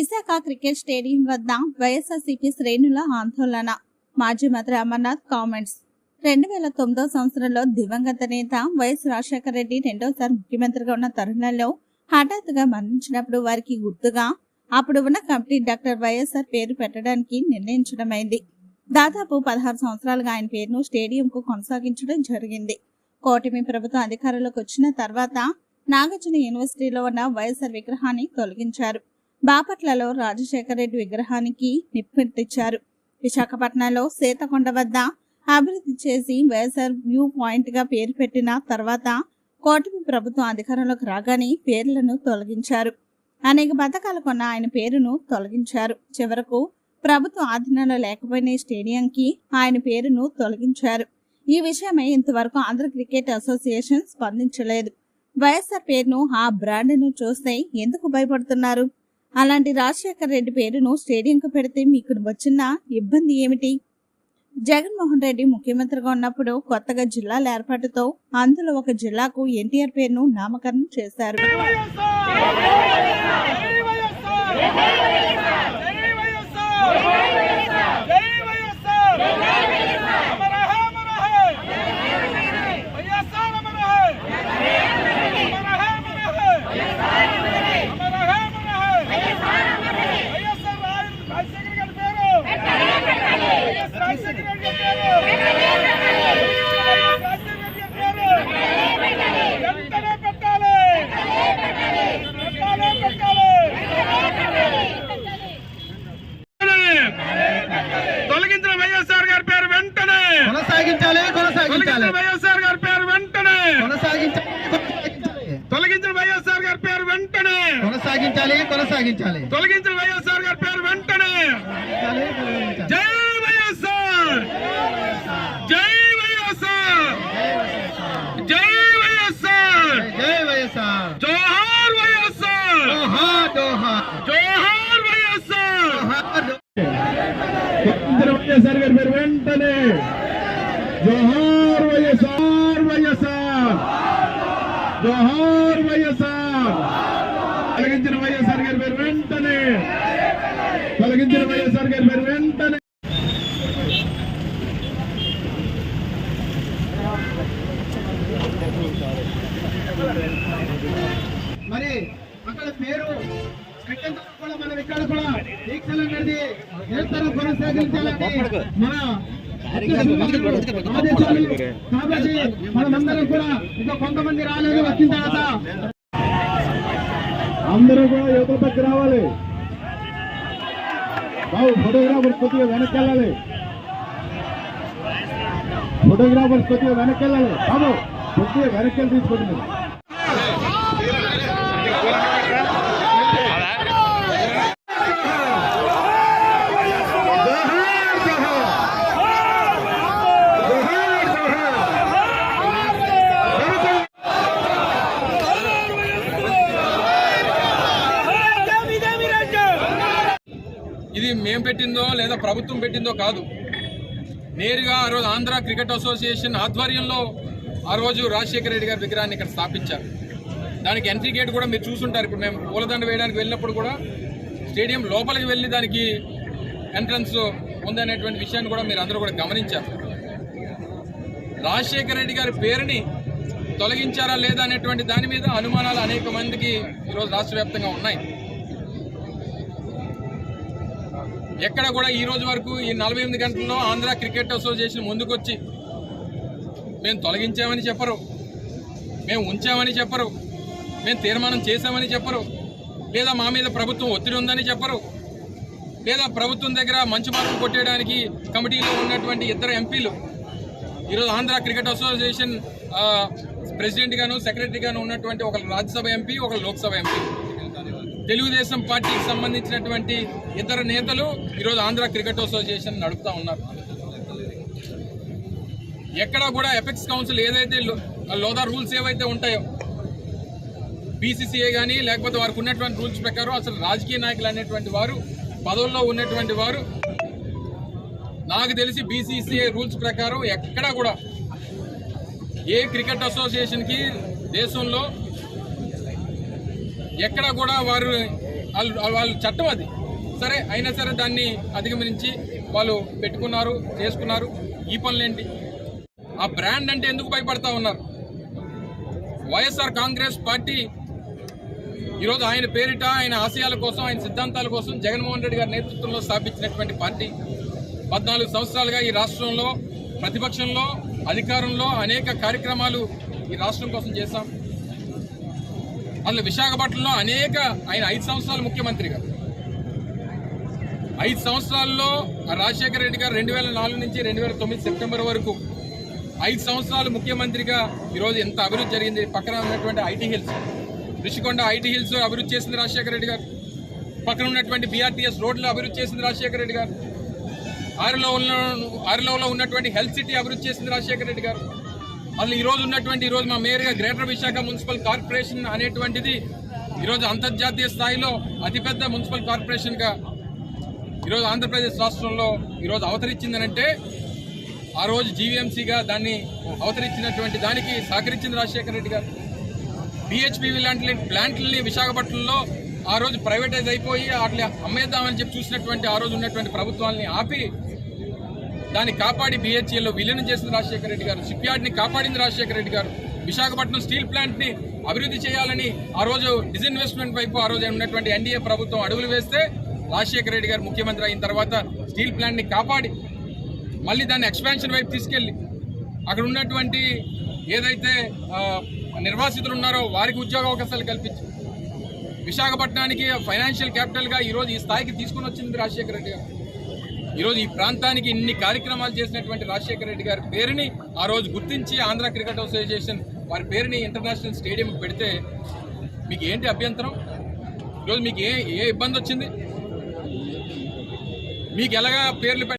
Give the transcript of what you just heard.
Visakha cricket stadium వద్ద వైఎస్ఆర్సీపీ శ్రేణుల ఆందోళన. మాజీ మంత్రి అమర్నాథ్ కామెంట్స్. రెండు వేల తొమ్మిదో సంవత్సరంలో దివంగత నేత వైఎస్ రాజశేఖర రెడ్డి రెండోసారి ముఖ్యమంత్రిగా ఉన్న తరుణంలో హఠాత్తుగా మరణించినప్పుడు వారికి గుర్తుగా అప్పుడు ఉన్న కమిటీ డాక్టర్ వైఎస్ఆర్ పేరు పెట్టడానికి నిర్ణయించడమైంది. దాదాపు పదహారు సంవత్సరాలుగా ఆయన పేరును స్టేడియంకు కొనసాగించడం జరిగింది. కూటమి ప్రభుత్వం అధికారంలోకి వచ్చిన తర్వాత నాగార్జున యూనివర్సిటీలో ఉన్న వైఎస్ఆర్ విగ్రహాన్ని తొలగించారు. బాపట్లలో రాజశేఖర రెడ్డి విగ్రహానికి నిప్పెట్టించారు విశాఖపట్నంలో సీతకొండ వద్ద అభివృద్ధి చేసి వైఎస్ఆర్ వ్యూ పాయింట్గా పేరు పెట్టిన తర్వాత కూటమి ప్రభుత్వం అధికారంలోకి రాగానే పేర్లను తొలగించారు. అనేక పథకాలు కొన్న ఆయన పేరును తొలగించారు. చివరకు ప్రభుత్వ ఆధీనంలో లేకపోయిన స్టేడియంకి ఆయన పేరును తొలగించారు. ఈ విషయమై ఇంతవరకు ఆంధ్ర క్రికెట్ అసోసియేషన్ స్పందించలేదు. వైఎస్ఆర్ పేరును ఆ బ్రాండ్ను చూస్తే ఎందుకు భయపడుతున్నారు? అలాంటి రాజశేఖర్ రెడ్డి పేరును స్టేడియంకు పెడితే మీకు వచ్చిన ఇబ్బంది ఏమిటి? జగన్మోహన్ రెడ్డి ముఖ్యమంత్రిగా ఉన్నప్పుడు కొత్తగా జిల్లాల ఏర్పాటుతో అందులో ఒక జిల్లాకు ఎన్టీఆర్ పేరును నామకరణం చేశారు. వెంటనే పెట్టాలి తొలగించిన వైఎస్ఆర్ గారి పేరు వెంటనే. కొనసాగించాలి కొనసాగించాలి. వైఎస్ఆర్ గారి పేరు వెంటనే. కొనసాగించాలి కొనసాగించాలి. తొలగించిన వైఎస్ఆర్ గారి పేరు వెంటనే. కొనసాగించాలి కొనసాగించాలి. తొలగించిన వైఎస్ఆర్ గారి పేరు వెంటనే కొనసాగించాలి. జై వైఎస్ఆర్ జై వైఎస్ఆర్ జై వైఎస్ఆర్ జై వైఎస్ఆర్ జోహార్ వైఎస్ఆర్ దోహా దోహా జోహార్ వైఎస్ఆర్ దోహా దోహా. కేంద్ర వైఎస్ఆర్ గారి పేరు వెంటనే జోహార్ వైఎస్ఆర్ వైఎస్ఆర్ జోహార్ వైఎస్ఆర్ తొలగించిన వైఎస్ఆర్ గారి పేరు వెంటనే తొలగించిన వైఎస్ఆర్ గారి పేరు వెంటనే మరి అక్కడ పేరు పెట్టేందుకు కూడా మనం ఇక్కడ కూడా దీక్షలు అనేది నిరంతరం కొనసాగించాలని మన కాబట్టి మనమందరం కూడా ఇంకా కొంతమంది రాలేదు వచ్చిన తర్వాత అందరూ కూడా యువత దగ్గర రావాలి. బాబు ఫోటోగ్రాఫర్ కొద్దిగా వెనక్కి వెళ్ళాలి ఫోటోగ్రాఫర్ కొద్దిగా వెనక్కి వెళ్ళాలి బాబు కొద్దిగా వెనక్కి వెళ్ళి తీసుకుంటున్నారు మేము పెట్టిందో లేదా ప్రభుత్వం పెట్టిందో కాదు. నేరుగా ఆ రోజు ఆంధ్ర క్రికెట్ అసోసియేషన్ ఆధ్వర్యంలో ఆ రోజు రాజశేఖర రెడ్డి గారి విగ్రహాన్ని ఇక్కడ స్థాపించారు. దానికి ఎంట్రీ గేట్ కూడా మీరు చూసుంటారు. ఇప్పుడు మేము పూలదండ వేయడానికి వెళ్ళినప్పుడు కూడా స్టేడియం లోపలికి వెళ్ళి దానికి ఎంట్రన్స్ ఉందనేటువంటి విషయాన్ని కూడా మీరు అందరూ కూడా గమనించారు. రాజశేఖర రెడ్డి గారి పేరుని తొలగించారా లేదా అనేటువంటి దాని మీద అనుమానాలు అనేక మందికి ఈరోజు రాష్ట్ర వ్యాప్తంగా ఉన్నాయి. ఎక్కడ కూడా ఈ రోజు వరకు ఈ నలభై ఎనిమిది గంటల్లో ఆంధ్ర క్రికెట్ అసోసియేషన్ ముందుకొచ్చి మేము తొలగించామని చెప్పరు. మేము ఉంచామని చెప్పరు. మేము తీర్మానం చేశామని చెప్పరు. లేదా మా మీద ప్రభుత్వం ఒత్తిడి ఉందని చెప్పరు. లేదా ప్రభుత్వం దగ్గర మంచి మార్పు కొట్టేయడానికి కమిటీలో ఉన్నటువంటి ఇద్దరు ఎంపీలు ఈరోజు ఆంధ్ర క్రికెట్ అసోసియేషన్ ప్రెసిడెంట్గాను ప్రెసిడెంట్ గాను సెక్రటరీ గాను ఉన్నటువంటి ఒక రాజ్యసభ ఎంపీ ఒక లోక్సభ ఎంపీ. తెలుగుదేశం పార్టీకి సంబంధించినటువంటి ఇతర నేతలు ఈరోజు ఆంధ్ర క్రికెట్ అసోసియేషన్ నడుపుతా ఉన్నారు. ఎక్కడ కూడా ఎపెక్స్ కౌన్సిల్ ఏదైతే లోదా రూల్స్ ఏవైతే ఉంటాయో బీసీసీఏ కానీ లేకపోతే వారికి ఉన్నటువంటి రూల్స్ ప్రకారం అసలు రాజకీయ నాయకులు అనేటువంటి వారు పదవుల్లో ఉన్నటువంటి వారు నాకు తెలిసి బీసీసీఏ రూల్స్ ప్రకారం ఎక్కడా కూడా ఏ క్రికెట్ అసోసియేషన్కి దేశంలో ఎక్కడ కూడా వారు వాళ్ళు వాళ్ళ చట్టం అది. సరే అయినా సరే దాన్ని అధిగమించి వాళ్ళు పెట్టుకున్నారు చేసుకున్నారు. ఈ పనులేంటి ఆ బ్రాండ్ అంటే ఎందుకు భయపడతా ఉన్నారు? వైఎస్ఆర్ కాంగ్రెస్ పార్టీ ఈరోజు ఆయన పేరిట ఆయన ఆశయాల కోసం ఆయన సిద్ధాంతాల కోసం జగన్మోహన్ రెడ్డి గారి నేతృత్వంలో స్థాపించినటువంటి పార్టీ. పద్నాలుగు సంవత్సరాలుగా ఈ రాష్ట్రంలో ప్రతిపక్షంలో అధికారంలో అనేక కార్యక్రమాలు ఈ రాష్ట్రం కోసం చేశాం. అందులో విశాఖపట్నంలో అనేక ఆయన ఐదు సంవత్సరాలు ముఖ్యమంత్రిగా ఐదు సంవత్సరాల్లో రాజశేఖర రెడ్డి గారు రెండు వేల నాలుగు నుంచి రెండు వేల తొమ్మిది సెప్టెంబర్ వరకు ఐదు సంవత్సరాలు ముఖ్యమంత్రిగా ఈరోజు ఎంత అభివృద్ధి జరిగింది పక్కన ఉన్నటువంటి IT hills. Rushikonda IT hills అభివృద్ధి చేసింది రాజశేఖర రెడ్డి గారు. పక్కన ఉన్నటువంటి బీఆర్టీఎస్ రోడ్లు అభివృద్ధి చేసింది రాజశేఖర రెడ్డి గారు. ఆరులో ఉన్న ఆరులో ఉన్నటువంటి హెల్త్ సిటీ అభివృద్ధి చేసింది రాజశేఖర రెడ్డి గారు. అసలు ఈరోజు ఉన్నటువంటి ఈరోజు రోజు మా మేయర్గా గ్రేటర్ విశాఖ మున్సిపల్ కార్పొరేషన్ అనేటువంటిది ఈరోజు అంతర్జాతీయ స్థాయిలో అతిపెద్ద మున్సిపల్ కార్పొరేషన్గా ఈరోజు ఆంధ్రప్రదేశ్ రాష్ట్రంలో ఈరోజు అవతరించిందనంటే ఆ రోజు జీవీఎంసీగా దాన్ని అవతరించినటువంటి దానికి సహకరించింది రాజశేఖర రెడ్డి గారు. బిహెచ్పివి లాంటి ప్లాంట్లని విశాఖపట్నంలో ఆ రోజు ప్రైవేటైజ్ అయిపోయి వాటిని అమ్మేద్దామని చెప్పి చూసినటువంటి ఆ రోజు ఉన్నటువంటి ప్రభుత్వాలని ఆపి దాన్ని కాపాడి బిహెచ్ఎల్లో విలీనం చేసింది రాజశేఖర రెడ్డి గారు. షిప్ యార్డ్ని కాపాడింది రాజశేఖర రెడ్డి గారు. విశాఖపట్నం స్టీల్ ప్లాంట్ని అభివృద్ధి చేయాలని ఆ రోజు డిజిన్వెస్ట్మెంట్ వైపు ఆ రోజు ఉన్నటువంటి ఎన్డీఏ ప్రభుత్వం అడుగులు వేస్తే రాజశేఖర రెడ్డి గారు ముఖ్యమంత్రి అయిన తర్వాత స్టీల్ ప్లాంట్ని కాపాడి మళ్ళీ దాన్ని ఎక్స్పాన్షన్ వైపు తీసుకెళ్ళి అక్కడ ఉన్నటువంటి ఏదైతే నిర్వాసితులు ఉన్నారో వారికి ఉద్యోగ అవకాశాలు కల్పించి విశాఖపట్నానికి ఫైనాన్షియల్ క్యాపిటల్గా ఈరోజు ఈ స్థాయికి తీసుకుని వచ్చింది రాజశేఖర రెడ్డి గారు. ఈరోజు ఈ ప్రాంతానికి ఇన్ని కార్యక్రమాలు చేసినటువంటి రాజశేఖర రెడ్డి గారి పేరుని ఆ రోజు గుర్తించి ఆంధ్ర క్రికెట్ అసోసియేషన్ వారి పేరుని ఇంటర్నేషనల్ స్టేడియం పెడితే మీకు ఏంటి అభ్యంతరం? ఈరోజు మీకు ఏ ఏ ఇబ్బంది వచ్చింది? మీకు ఎలాగా పేర్లు